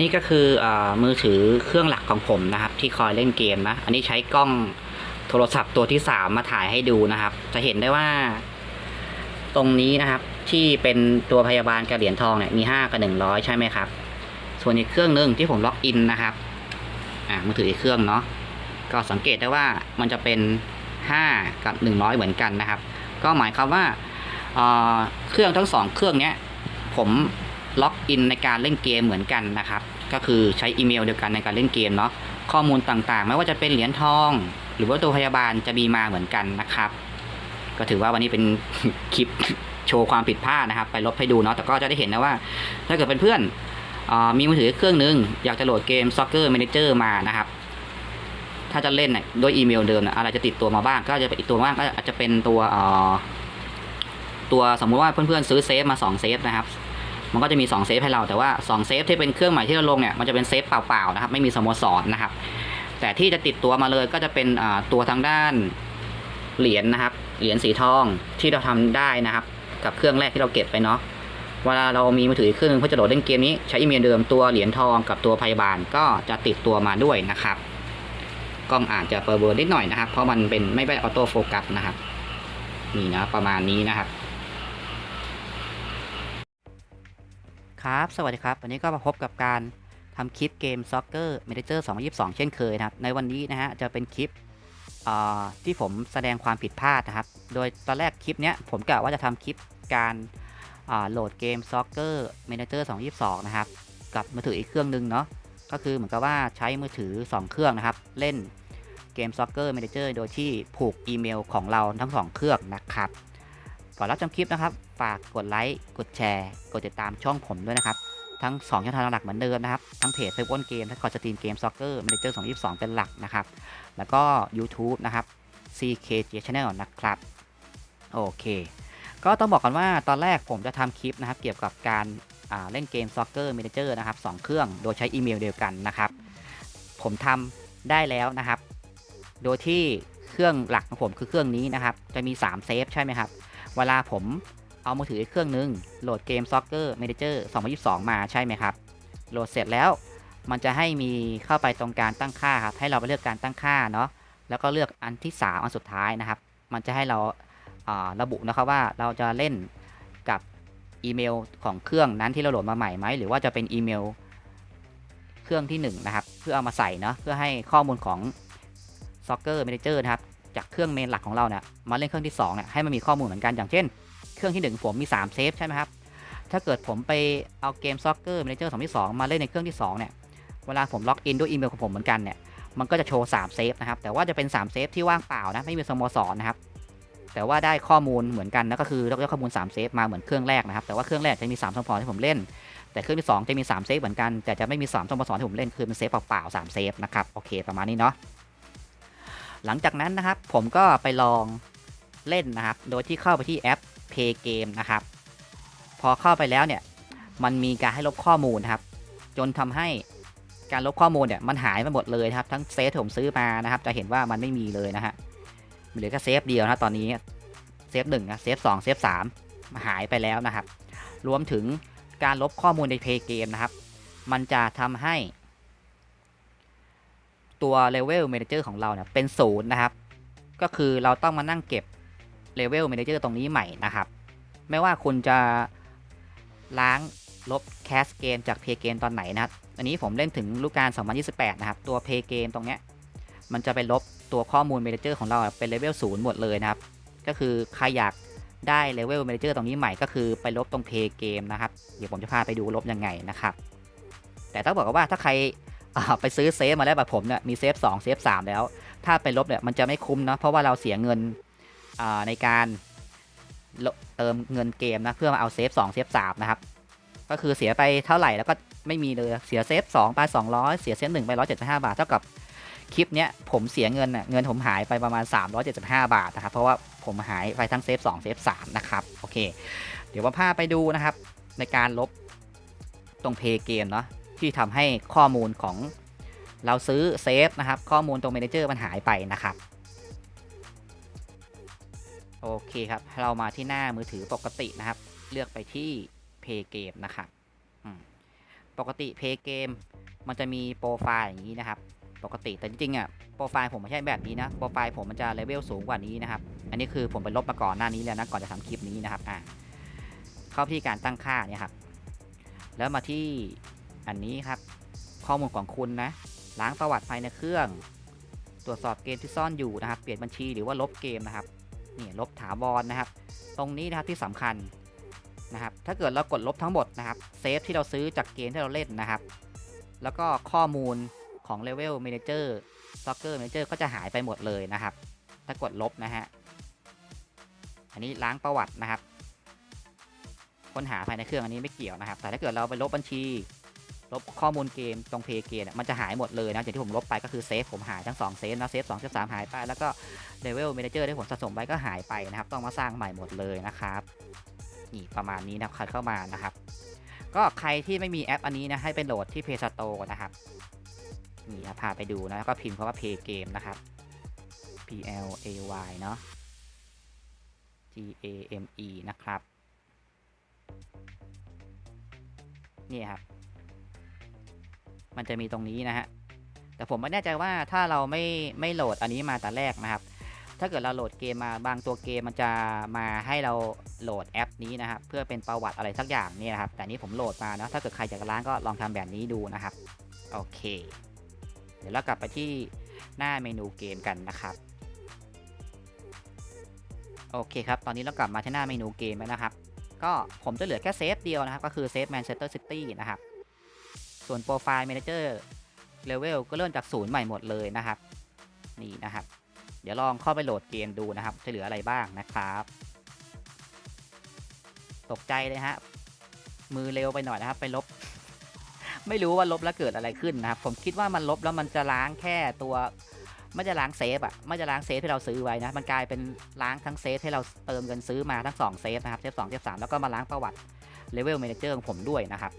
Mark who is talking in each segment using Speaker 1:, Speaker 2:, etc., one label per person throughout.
Speaker 1: นี่ก็คืออมือถือเครื่องหลักของผมนะครับ ที่คอยเล่นเกมนะ อันนี้ใช้กล้องโทรศัพท์ตัวที่สามมาถ่ายให้ดูนะครับ จะเห็นได้ว่า ตรงนี้นะครับ ที่เป็นตัวพยาบาลกับเหรียญทองเนี่ยมีห้ากับหนึ่งร้อยใช่ไหมครับ ส่วนอีกเครื่องหนึ่งที่ผมล็อกอินนะครับอ่ามือถืออีกเครื่องเนาะก็สังเกตได้ว่ามันจะเป็นห้ากับหนึ่งร้อยเหมือนกันนะครับ ก็หมายความว่าเครื่องทั้งสองเครื่องเนี้ยผม ล็อกอินในการเล่นเกมเหมือนกันนะครับ ก็คือใช้อีเมลเดียวกันในการเล่นเกมเนาะข้อมูลต่างๆ ไม่ว่าจะเป็นเหรียญทอง หรือว่าตัวพยาบาลจะมีมาเหมือนกันนะครับ ก็ถือว่าวันนี้เป็นคลิปโชว์ความผิดพลาดนะครับ ไปลบให้ดูเนาะแต่ก็จะได้เห็นนะว่า ถ้าเกิดเป็นเพื่อนอามีมือถือเครื่องหนึง อยากจะโหลดเกม Soccer Manager มานะครับ ถ้าจะเล่นด้วยอีเมลเดิมอะไรจะติดตัวมาบ้าง ก็จะเป็นตัวบ้างก็อาจจะเป็นตัวตัวสมมุติว่าเพื่อนๆซื้อเซฟมา2เซฟนะครับ มันก็จะมี2เซฟให้เราแต่ว่า2เซฟที่เป็นเครื่องหม่ที่เราลงเนี่ยมันจะเป็นเซฟเปล่าๆนะครับไม่มีสโมสรนะครับ แต่ที่จะติดตัวมาเลยก็จะเป็นตัวทางด้านเหรียญนะครับ เหรียญสีทองที่เราทำได้นะครับ กับเครื่องแรกที่เราเก็บไปเนาะเวลาเรามีมือถืออกเครื่องนึงเพื่อจะโหลดเล่นเกมนี้ใช้อีเมลเดิมตัวเหรียญทองกับตัวพยาบาลก็จะติดตัวมาด้วยนะครับกล้องอาจจะเบลอๆนิดหน่อยนะครับ เพราะมันเป็นไม่ได้ออโต้โฟกัสนะครับ นี่นะประมาณนี้นะครับ ครับ สวัสดีครับ วันนี้ก็มาพบกับการทำคลิปเกม Soccer Manager 2022 เช่นเคยนะครับ ในวันนี้นะฮะ จะเป็นคลิปที่ผมแสดงความผิดพลาดนะครับ โดยตอนแรกคลิปเนี้ยผมกะว่าจะทำคลิปการโหลดเกม Soccer Manager 2022 นะครับ กับมือถืออีกเครื่องหนึงเนาะ ก็คือเหมือนกับว่าใช้มือถือ 2 เครื่องนะครับ เล่นเกม Soccer Manager โดยที่ผูกอีเมลของเราทั้ง 2 เครื่องนะครับ ก่อนรับชมคลิปนะครับ ฝากกดไลค์ กดแชร์ กดติดตามช่องผมด้วยนะครับ ทั้ง2ช่องทางหลักเหมือนเดิมนะครับ ทั้งเพจเซบุ๊กเกมและคอสตรีมเกมซ็อกเกอร์ม a นเจอร์2022เป็นหลักนะครับ แล้วก็ YouTube นะครับ CKJ Channel นะครับ โอเค ก็ต้องบอกกันว่าตอนแรกผมจะทำคลิปนะครับ เกี่ยวกับการเล่นเกม Soccer Manager นะครับสองเครื่อง โดยใช้อีเมลเดียวกันนะครับ ผมทำได้แล้วนะครับ โดยที่เครื่องหลักของผมคือเครื่องนี้นะครับ จะมี 3 เซฟใช่ไหมครับ เวลาผมเอามือถือเครื่องนึงโหลดเกม Soccer Manager 2022 มาใช่ไหมครับ โหลดเสร็จแล้วมันจะให้มีเข้าไปตรงการตั้งค่าครับ ให้เราไปเลือกการตั้งค่าเนาะ แล้วก็เลือกอันที่ 3 อันสุดท้ายนะครับ มันจะให้เราาระบุนะครับว่าเราจะเล่นกับอีเมลของเครื่องนั้นที่เราโหลดมาใหม่ไหม หรือว่าจะเป็นอีเมลเครื่องที่ 1 นะครับ เพื่อเอามาใส่เนาะ เพื่อให้ข้อมูลของ Soccer Manager นะครับ จากเครื่องเมนหลักของเราเนี่ยมาเล่นเครื่องที่2เนี่ยให้มันมีข้อมูลเหมือนกันอย่างเช่น เครื่องที่ 1 ผมมี 3 เซฟใช่ไหมครับถ้าเกิดผมไปเอาเกม Soccer Manager 2022มาเล่นในเครื่องที่2เนี่ยเวลาผมล็อกอินด้วยอีเมลของผมเหมือนกันเนี่ยมันก็จะโชว์3เซฟนะครับแต่ว่าจะเป็น3เซฟที่ว่างเปล่านะไม่มีสโมสรนะครับแต่ว่าได้ข้อมูลเหมือนกันนะก็คือเราได้ข้อมูล3เซฟมาเหมือนเครื่องแรกนะครับแต่ว่าเครื่องแรกจะมี3สโมสรที่ผมเล่น แต่เครื่องที่2จะมี3เซฟเหมือนกันแต่จะไม่มี3สโมสรที่ผมเล่นคือเป็นเซฟเปล่าๆ3เซฟนะครับโอเคประมาณนี้เนาะ หลังจากนั้นนะครับผมก็ไปลองเล่นนะครับ โดยที่เข้าไปที่แอป Play Game นะครับ พอเข้าไปแล้วเนี่ย มันมีการให้ลบข้อมูลครับ จนทำให้การลบข้อมูลเนี่ยมันหายไปหมดเลยครับ ทั้งเซฟที่ผมซื้อมานะครับ จะเห็นว่ามันไม่มีเลยนะฮะเหลือแค่เซฟเดียวนะตอนนี้เซฟหนึ่งนะเซฟสองเซฟสามหายไปแล้วนะครับ รวมถึงการลบข้อมูลในเพย์เกมนะครับ มันจะทำให้ ตัว Level Manager ของเราเนี่ยเป็นศูนย์นะครับ ก็คือเราต้องมานั่งเก็บ Level Manager ตรงนี้ใหม่นะครับ ไม่ว่าคุณจะล้างลบแคสเกมจากเพย์เกมตอนไหนนะครับอันนี้ผมเล่นถึงลูกการ 2028 นะครับ ตัวเพย์เกมตรงเนี้ยมันจะไปลบตัวข้อมูล Manager ของเราเป็นเลเวลศูนย์หมดเลยนะครับ ก็คือใครอยากได้เลเวล Manager ตรงนี้ใหม่ก็คือไปลบตรงเพย์เกมนะครับ เดี๋ยวผมจะพาไปดูลบยังไงนะครับ แต่ต้องบอกว่าถ้าใคร ไปซื้อเซฟมาแล้วแบบผมเนี่ยมีเซฟ2เซฟ3แล้ว ถ้าไปลบเนี่ยมันจะไม่คุ้มนะเพราะว่าเราเสียเงินในการเติมเงินเกมนะเพื่อมาเอาเซฟ2เซฟ3นะครับก็คือเสียไปเท่าไหร่แล้วก็ไม่มีเลยเสียเซฟ2ไป200 เสียเซฟ1ไป175 บาท เท่ากับคลิปเนี้ยผมเสียเงินน่ะเงินผมหายไปประมาณ 375 บาทนะครับเพราะว่าผมหายไปทั้งเซฟ2เซฟ3นะครับโอเค เดี๋ยวมาพาไปดูนะครับในการลบตรงเพย์เกมเนาะ ที่ทำให้ข้อมูลของเราซื้อเซฟนะครับ ข้อมูลตรงเมนเจอร์มันหายไปนะครับ โอเคครับ เรามาที่หน้ามือถือปกตินะครับ เลือกไปที่ Play Game นะครับปกติเพย์เกมมันจะมีโปรไฟล์อย่างนี้นะครับ ปกติแต่จริงๆอะโปรไฟล์ผมไม่ใช่แบบนี้นะโปรไฟล์ผมมันจะเลเวลสูงกว่านี้นะครับ อันนี้คือผมไปลบมาก่อนหน้านี้แล้วนะก่อนจะทำคลิปนี้นะครับอะเข้าที่การตั้งค่าเนี่ยครับแล้วมาที่ อันนี้ครับ ข้อมูลของคุณนะ ล้างประวัติภายในเครื่อง ตรวจสอบเกมที่ซ่อนอยู่นะครับ เปลี่ยนบัญชีหรือว่าลบเกมนะครับนี่ลบถาวรนะครับ ตรงนี้นะครับที่สำคัญนะครับ ถ้าเกิดเรากดลบทั้งหมดนะครับเซฟที่เราซื้อจากเกมที่เราเล่นนะครับ แล้วก็ข้อมูลของ Level Manager Soccer Manager ก็จะหายไปหมดเลยนะครับ ถ้ากดลบนะฮะอันนี้ล้างประวัตินะครับค้นหาภายในเครื่องอันนี้ไม่เกี่ยวนะครับ แต่ถ้าเกิดเราไปลบบัญชี ลบข้อมูลเกมตรงเพย์เกมมันจะหายหมดเลยนะอย่างที่ผมลบไปก็คือเซฟผมหายทั้ง2เซฟนะเซฟ2 3หายไปแล้วก็ Level Manager ที่ผมสะสมไว้ก็หายไปนะครับต้องมาสร้างใหม่หมดเลยนะครับนี่ประมาณนี้นะครับใครเข้ามานะครับ ก็ใครที่ไม่มีแอปอันนี้นะให้ไปโหลดที่ Play Store นะครับนี่นะพาไปดูนะแล้วก็พิมพ์คำว่า Play Game นะครับ P L A Y เนาะ G A M E นะครับนี่ครับ มันจะมีตรงนี้นะฮะแต่ผมไม่แน่ใจว่าถ้าเราไม่ไม่โหลดอันนี้มาแต่แรกนะครับ ถ้าเกิดเราโหลดเกมมาบางตัวเกมมันจะมาให้เราโหลดแอปนี้นะครับ เพื่อเป็นประวัติอะไรสักอย่างเนี่ยนะครับ แต่นี้ผมโหลดมานะถ้าเกิดใครอยากล้างก็ลองทำแบบนี้ดูนะครับ โอเค เดี๋ยวเรากลับไปที่หน้าเมนูเกมกันนะครับ โอเคครับ ตอนนี้เรากลับมาที่หน้าเมนูเกมแล้วนะครับ ก็ผมจะเหลือแค่เซฟเดียวนะครับ ก็คือเซฟแมนเชสเตอร์ซิตี้นะครับ ส่วนโปรไฟล์ Manager Level ก็เริ่มจากศูนย์ใหม่หมดเลยนะครับ นี่นะครับ เดี๋ยวลองเข้าไปโหลดเกมดูนะครับ จะเหลืออะไรบ้างนะครับ ตกใจเลยฮะ มือเร็วไปหน่อยนะครับ ไปลบ ไม่รู้ว่าลบแล้วเกิดอะไรขึ้นนะครับ ผมคิดว่ามันลบแล้วมันจะล้างแค่ตัวไม่จะล้างเซฟอะไม่จะล้างเซฟที่เราซื้อไว้นะ มันกลายเป็นล้างทั้งเซฟที่เราเติมเงินซื้อมาทั้ง2เซฟนะครับ เซฟ2เซฟ3แล้วก็มาล้างประวัติเลเวล Manager ของผมด้วยนะครับ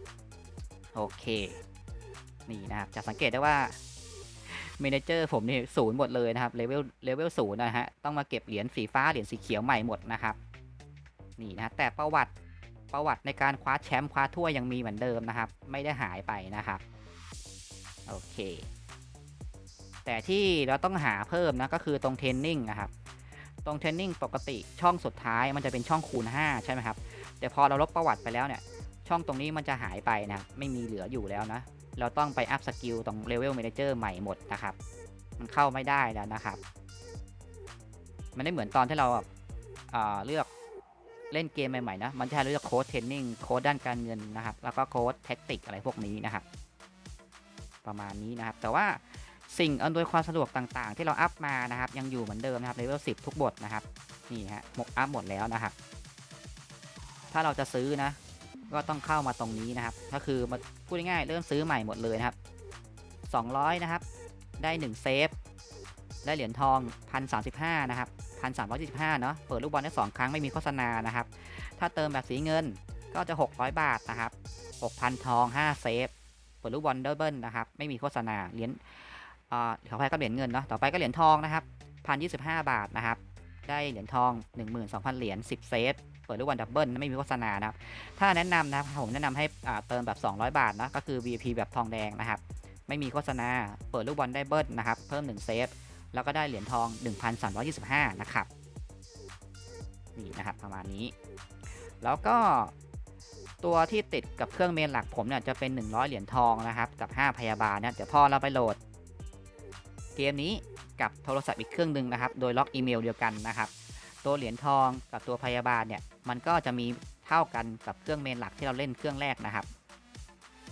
Speaker 1: โอเค นี่นะครับจะสังเกตได้ว่าเมนเจอร์ผมนี่ศูนย์หมดเลยนะครับเลเวลเลเวลศูนย์นะฮะต้องมาเก็บเหรียญสีฟ้าเหรียญสีเขียวใหม่หมดนะครับ นี่นะแต่ประวัติประวัติในการคว้าแชมป์คว้าถ้วยยังมีเหมือนเดิมนะครับ ไม่ได้หายไปนะครับ โอเค แต่ที่เราต้องหาเพิ่มนะก็คือตรงเทรนนิ่งนะครับ ตรงเทรนนิ่งปกติช่องสุดท้ายมันจะเป็นช่องคูณ 5 ใช่ไหมครับ แต่พอเราลบประวัติไปแล้วเนี่ย ช่องตรงนี้มันจะหายไปนะไม่มีเหลืออยู่แล้วนะ เราต้องไปอัพสกิลตรงเลเวล m ม n เจอร์ใหม่หมดนะครับ มันเข้าไม่ได้แล้วนะครับ มันไม่เหมือนตอนที่เราแบบอ่าเลือกเล่นเกมใหม่ๆนะ มันจะเลือกโค้ดเทรนนิ่งโค้ดด้านการเงินนะครับ แล้วก็โค้ดแท็กติกอะไรพวกนี้นะครับ ประมาณนี้นะครับ แต่ว่าสิ่งอำนวยความสะดวกต่างๆ ที่เราอัพมานะครับ ยังอยู่เหมือนเดิมนะครับเลเวล10ทุกบทนะครับ นี่ฮะหมกอัพหมดแล้วนะครับ ถ้าเราจะซื้อนะ ก็ต้องเข้ามาตรงนี้นะครับ ก็คือมาพูดง่ายๆเริ่มซื้อใหม่หมดเลยนะครับ 200 นะครับ ได้ 1 เซฟ ได้เหรียญทอง1,035 นะครับ 1,325เนาะเปิดลูกบอลได้ 2 ครั้งไม่มีโฆษณานะครับ ถ้าเติมแบบสีเงินก็จะ 600 บาทนะครับ 6,000 ทอง 5 เซฟ เปิดลูกบอลดับเบิลนะครับ ไม่มีโฆษณา เหรียญอ่าขออภัยก็เหรียญเงินเนาะ ต่อไปก็เหรียญทองนะครับ1,025 บาทนะครับ ได้เหรียญทอง 12,000 เหรียญ 10 เซฟ เปิดลูกบอลดับเบิลไม่มีโฆษณานะครับถ้าแนะนำนะครับผมแนะนำให้อ่าเติมแบบ 200 บาทนะก็คือ VIP แบบทองแดงนะครับไม่มีโฆษณาเปิดลูกบอลได้เบิลนะครับเพิ่ม1เซฟแล้วก็ได้เหรียญทอง 1,325 นะครับนี่นะครับประมาณนี้ แล้วก็ตัวที่ติดกับเครื่องเมนหลักผมเนี่ยจะเป็น 100 เหรียญทองนะครับกับ 5 พยาบาลเนี่ยเดี๋ยวพอเราไปโหลด เกมนี้กับโทรศัพท์อีกเครื่องหนึ่งนะครับ โดยล็อกอีเมลเดียวกันนะครับ ตัวเหรียญทองกับตัวพยาบาลเนี่ยมันก็จะมีเท่ากันกับเครื่องเมนหลักที่เราเล่นเครื่องแรกนะครับ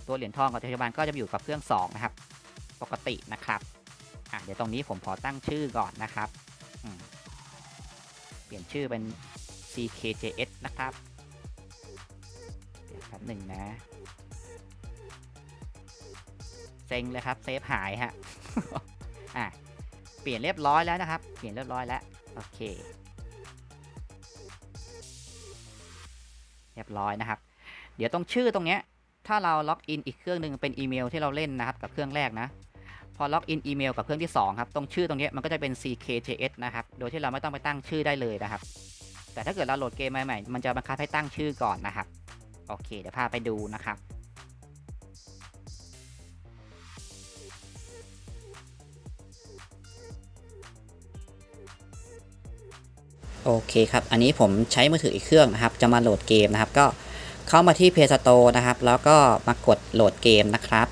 Speaker 1: ตัวเหรียญทองกับพยาบาลก็จะอยู่กับเครื่อง2นะครับ ปกตินะครับอะเดี๋ยวตรงนี้ผมขอตั้งชื่อก่อนนะครับเปลี่ยนชื่อเป็น CKJS นะครับเดี๋ยวครับหนึ่งนะเซ็งเลยครับเซฟหายฮะอะเปลี่ยนเรียบร้อยแล้วนะครับ เปลี่ยนเรียบร้อยแล้ว โอเค เรียบร้อยนะครับ เดี๋ยวต้องชื่อตรงเนี้ยถ้าเราล็อกอินอีกเครื่องหนึ่งเป็นอีเมลที่เราเล่นนะครับกับเครื่องแรกนะพอล็อกอินอีเมลกับเครื่องที่2ครับตรงชื่อตรงนี้มันก็จะเป็น CKJS นะครับโดยที่เราไม่ต้องไปตั้งชื่อได้เลยนะครับ แต่ถ้าเกิดเราโหลดเกมใหม่ๆมันจะบังคับให้ตั้งชื่อก่อนนะครับโอเค เดี๋ยวพาไปดูนะครับ โอเคครับ อันนี้ผมใช้มือถืออีกเครื่องนะครับ จะมาโหลดเกมนะครับ ก็เข้ามาที่ Play Store นะครับ แล้วก็มากดโหลดเกมนะครับ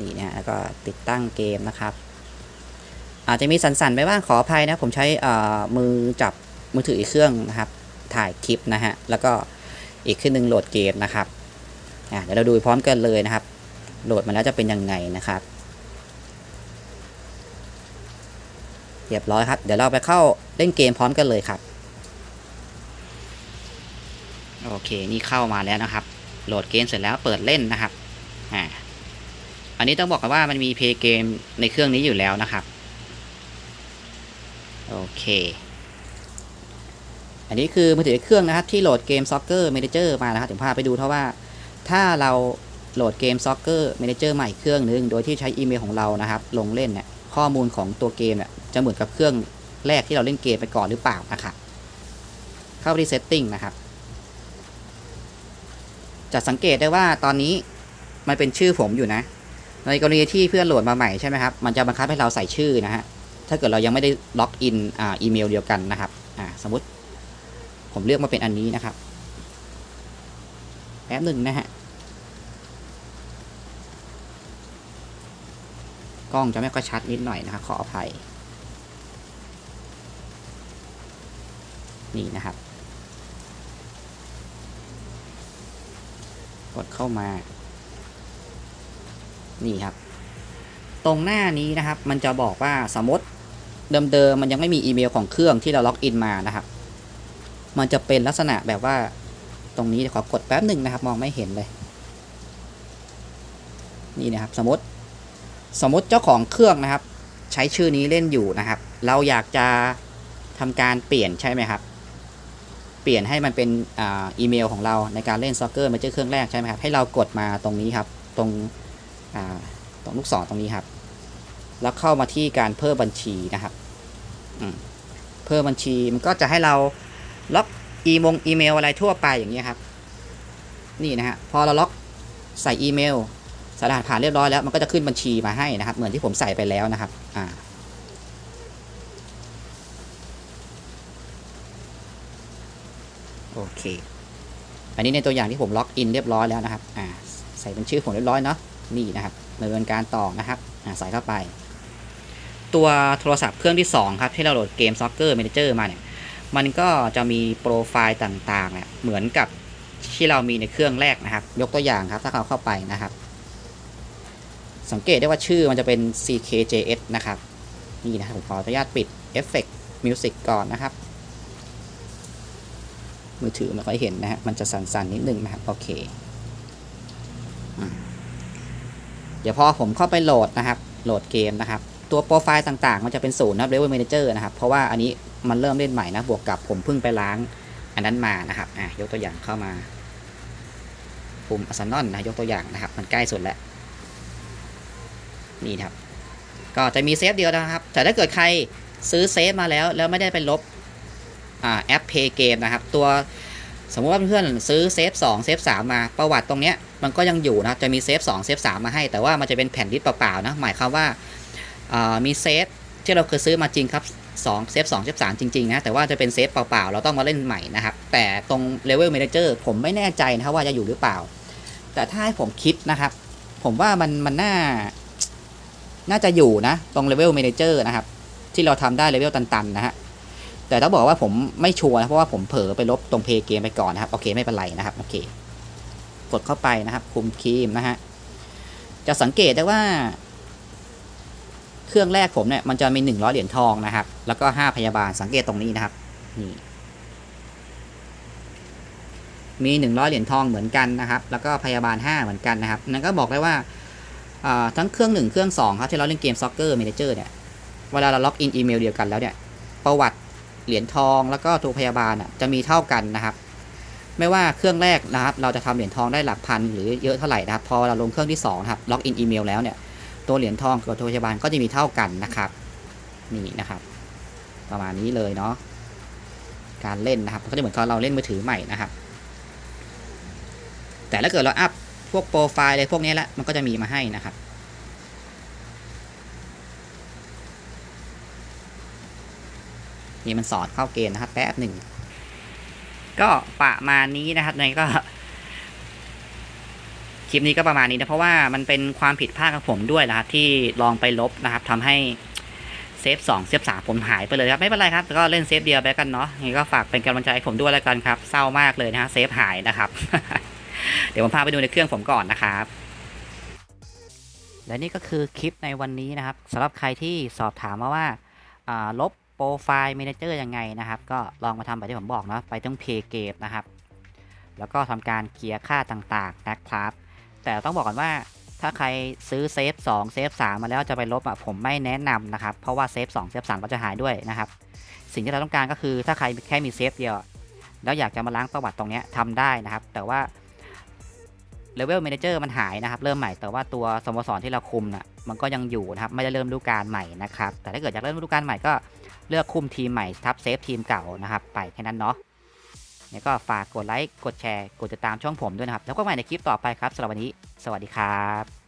Speaker 1: นี่นะแล้วก็ติดตั้งเกมนะครับ อาจจะมีสั่นๆไปบ้างขออภัยนะ ผมใช้อ่ามือจับมือถืออีกเครื่องนะครับ ถ่ายคลิปนะฮะ แล้วก็อีกเครื่องหนึงโหลดเกมนะครับเดี๋ยวเราดูพร้อมกันเลยนะครับ โหลดมาแล้วจะเป็นยังไงนะครับ เรียบร้อยครับ เดี๋ยวเราไปเข้าเล่นเกมพร้อมกันเลยครับ โอเค นี่เข้ามาแล้วนะครับ โหลดเกมเสร็จแล้วเปิดเล่นนะครับ อ่า อันนี้ต้องบอกกันว่ามันมีเพย์เกมในเครื่องนี้อยู่แล้วนะครับ โอเค อันนี้คือมือถือเครื่องนะครับ ที่โหลดเกม Soccer Manager มานะครับเดี๋ยวพาไปดูเท่าว่า ถ้าเราโหลดเกม Soccer Manager ใหม่เครื่องหนึง โดยที่ใช้อีเมลของเรานะครับ ลงเล่นเนี่ยข้อมูลของตัวเกมเนี่ย จะเหมือนกับเครื่องแรกที่เราเล่นเกมไปก่อนหรือเปล่านะครับเข้าไปที่ setting นะครับ จะสังเกตได้ว่าตอนนี้มันเป็นชื่อผมอยู่นะ ในกรณีที่เพื่อนโหลดมาใหม่ใช่ไหมครับ มันจะบังคับให้เราใส่ชื่อนะฮะ ถ้าเกิดเรายังไม่ได้ล็อกอินอ่าอีเมลเดียวกันนะครับอ่าสมมติผมเลือกมาเป็นอันนี้นะครับแป๊บหนึ่งนะฮะ กล้องจะไม่ค่อยชัดนิดหน่อยนะครับขออภัย นี่นะครับ กดเข้ามา นี่ครับ ตรงหน้านี้นะครับ มันจะบอกว่าสมมติเดิมๆมันยังไม่มีอีเมลของเครื่องที่เราล็อกอินมานะครับ มันจะเป็นลักษณะแบบว่า ตรงนี้ขอกดแป๊บหนึ่งนะครับ มองไม่เห็นเลย นี่นะครับสมมติสมมติเจ้าของเครื่องนะครับ ใช้ชื่อนี้เล่นอยู่นะครับ เราอยากจะทำการเปลี่ยนใช่ไหมครับ เปลี่ยนให้มันเป็นอ,อีเมลของเราในการเล่นซ็อกเกอร์มาเจอเครื่องแรกใช่ไหมครับให้เรากดมาตรงนี้ครับตรงตรงลูกศรตรงนี้ครับ แล้วเข้ามาที่การเพิ่มบัญชีนะครับเพิ่มบัญชีมันก็จะให้เราล็อกอีมงอีเมลอะไรทั่วไปอย่างเงี้ครับ นี่นะฮะพอเราล็อกใส่อีเมลสถานผ่านเรียบร้อยแล้วมันก็จะขึ้นบัญชีมาให้นะครับ เหมือนที่ผมใส่ไปแล้วนะครับอ่า โอ เค อันนี้ในตัวอย่างที่ผมล็อกอินเรียบร้อยแล้วนะครับอ่าใส่เป็นชื่อผมเรียบร้อยเนาะนี่นะครับดำเนินการต่อนะครับอ่าใส่เข้าไป ตัวโทรศัพท์เครื่องที่ 2 ครับที่เราโหลดเกม Soccer Manager มาเนี่ยมันก็จะมีโปรไฟล์ต่างๆเนี่ยเหมือนกับที่เรามีในเครื่องแรกนะครับ ยกตัวอย่างครับถ้าเราเข้าไปนะครับ สังเกตได้ว่าชื่อมันจะเป็น CKJS นะครับนี่นะครับผมขออนุญาตปิด Effect Music ก่อนนะครับ มือถือไม่ค่อยเห็นนะฮะ มันจะสั่นๆนิดนึงนะครับ โอเคอเดี๋ยวพอผมเข้าไปโหลดนะครับ โหลดเกมนะครับ ตัวโปรไฟล์ต่างๆ มันจะเป็นศูนย์นะ Level Manager นะครับ เพราะว่าอันนี้มันเริ่มเล่นใหม่นะ บวกกับผมเพิ่งไปล้าง อันนั้นมานะครับ อะ ยกตัวอย่างเข้ามาปุ่ม Arsenal นะยกตัวอย่างนะครับ มันใกล้สุดแล้ว นี่ครับ ก็จะมีเซฟเดียวนะครับ แต่ถ้าเกิดใครซื้อเซฟมาแล้วแล้วไม่ได้ไปลบ แอป Play Game นะครับ ตัวสมมติว่าเพื่อนซื้อเซฟ2เซฟ3มาประวัติตรงเนี้ยมันก็ยังอยู่นะจะมีเซฟ2เซฟ3มาให้ แต่ว่ามันจะเป็นแผ่นดิสเปล่าๆนะหมายความว่ามีเซฟที่เราเคยซื้อมาจริงครับ2เซฟ2เซฟ3จริงๆนะแต่ว่าจะเป็นเซฟเปล่าๆเราต้องมาเล่นใหม่นะครับ แต่ตรง Level Manager ผมไม่แน่ใจนะครับว่าจะอยู่หรือเปล่า แต่ถ้าให้ผมคิดนะครับ ผมว่ามันมันน่าน่าจะอยู่นะตรง Level Manager นะครับ ที่เราทำได้เลเวลตันๆนะฮะ แต่ต้องบอกว่าผมไม่ชัวร์นะเพราะว่าผมเผลอไปลบตรงเพย์เกมไปก่อนนะครับโอเคไม่เป็นไรนะครับโอเค กดเข้าไปนะครับ คุมครีมนะฮะจะสังเกตได้ว่า เครื่องแรกผมเนี่ยมันจะมี100เหรียญทองนะครับ แล้วก็5พยาบาลสังเกตตรงนี้นะครับนี่มี100เหรียญทองเหมือนกันนะครับ แล้วก็พยาบาล5เหมือนกันนะครับนั่นก็บอกได้ว่าทั้งเครื่อง1เครื่อง2ครับที่เราเล่นเกม Soccer Manager เนี่ยเวลาเราล็อกอินอีเมลเดียวกันแล้วเนี่ยประวัติ เหรียญทองแล้วก็ตัวพยาบาลอะจะมีเท่ากันนะครับ ไม่ว่าเครื่องแรกนะครับ เราจะทำเหรียญทองได้หลักพันหรือเยอะเท่าไหร่นะครับ พอเราลงเครื่องที่2ครับล็อกอินอีเมลแล้วเนี่ยตัวเหรียญทองกับตัวพยาบาลก็จะมีเท่ากันนะครับนี่นะครับ ประมาณนี้เลยเนาะการเล่นนะครับก็จะเหมือนกับเราเล่นมือถือใหม่นะครับ แต่ถ้าเกิดเราอัพพวกโปรไฟล์อะไรพวกนี้แล้วมันก็จะมีมาให้นะครับ นี่มันสอดเข้าเกณฑ์นะครับ แป๊บหนึ่ง ก็ประมาณนี้นะครับในก็ คลิปนี้ก็ประมาณนี้นะ เพราะว่ามันเป็นความผิดพลาดของผมด้วยนะครับที่ลองไปลบนะครับทำให้เซฟสองเซฟสามผมหายไปเลยครับ ไม่เป็นไรครับ ก็เล่นเซฟเดียวไปกันเนาะยังก็ฝากเป็นกำลังใจให้ผมด้วยแล้วกันครับ เศร้ามากเลยนะฮะเซฟหายนะครับ เดี๋ยวผมพาไปดูในเครื่องผมก่อนนะครับและนี่ก็คือคลิปในวันนี้นะครับสำหรับใครที่สอบถามมาว่าลบ ปรไฟล์ m ม n เจอร์ยังไงนะครับ ก็ลองมาทำแบบที่ผมบอกเนาะไปต้องเพย์เกตนะครับ แล้วก็ทำการเคลียร์ค่าต่างๆนะครับ แต่ต้องบอกก่อนว่าถ้าใครซื้อเซฟ2เซฟ3มาแล้วจะไปลบอะผมไม่แนะนำนะครับ เพราะว่าเซฟ2เซฟ3ก็จะหายด้วยนะครับ สิ่งที่เราต้องการก็คือถ้าใครแค่มีเซฟเดียว แล้วอยากจะมาล้างประวัติตรงเนี้ยทำได้นะครับ แต่ว่าเลเวล m ม n เจอร์มันหายนะครับ เริ่มใหม่แต่ว่าตัวสโมสรที่เราคุมน่ะมันก็ยังอยู่นะครับ ไม่ได้เริ่มฤดูกาลใหม่นะครับ แต่ถ้าเกิดอยากเริ่มฤดูกาลใหม่ก็ เลือกคุมทีมใหม่ทับเซฟทีมเก่านะครับ ไปแค่นั้นเนาะเนี่ก็ฝากกดไลค์ กดแชร์ กดติดตามช่องผมด้วยนะครับ แล้วก็ใหม่ในคลิปต่อไปครับสำหรับวันนี้ สวัสดีครับ